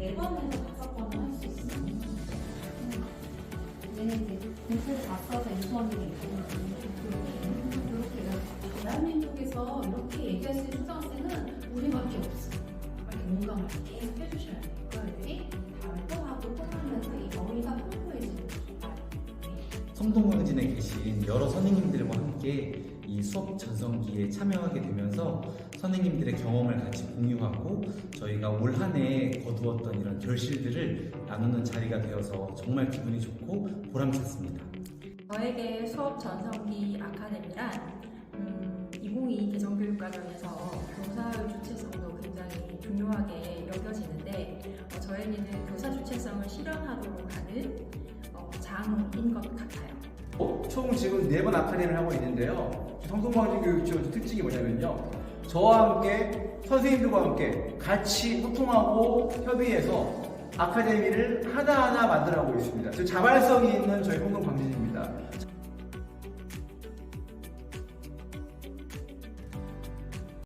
네 번에서 다섯 번은 할 수 있습니다. 이제 공책을 다 써서 유선이 이렇게 이렇게 대한민국에서 이렇게 얘기할 수 있는 초등학생은 우리밖에 없어. 이렇게 공감을 계속 해주셔야 돼요. 성동광진에 계신 여러 선생님들 함께 이 수업 전성기에 참여하게 되면서 선생님들의 경험을 같이 공유하고 저희가 올 한 해 거두었던 이런 결실들을 나누는 자리가 되어서 정말 기분이 좋고 보람찼습니다. 저에게 수업 전성기 아카데미란 음, 2022 개정교육 과정에서 교사의 주체성도 굉장히 중요하게 여겨지는데 어, 저에게는 교사 주체성을 실현하도록 하는 어, 장인 것 같아요. 어, 총 지금 네 번 아카데미를 하고 있는데요. 성동광진교육지원 특징이 뭐냐면요. 저와 함께 선생님들과 함께 같이 소통하고 협의해서 아카데미를 하나하나 만들어가고 있습니다. 저 자발성이 있는 저희 성동광진입니다.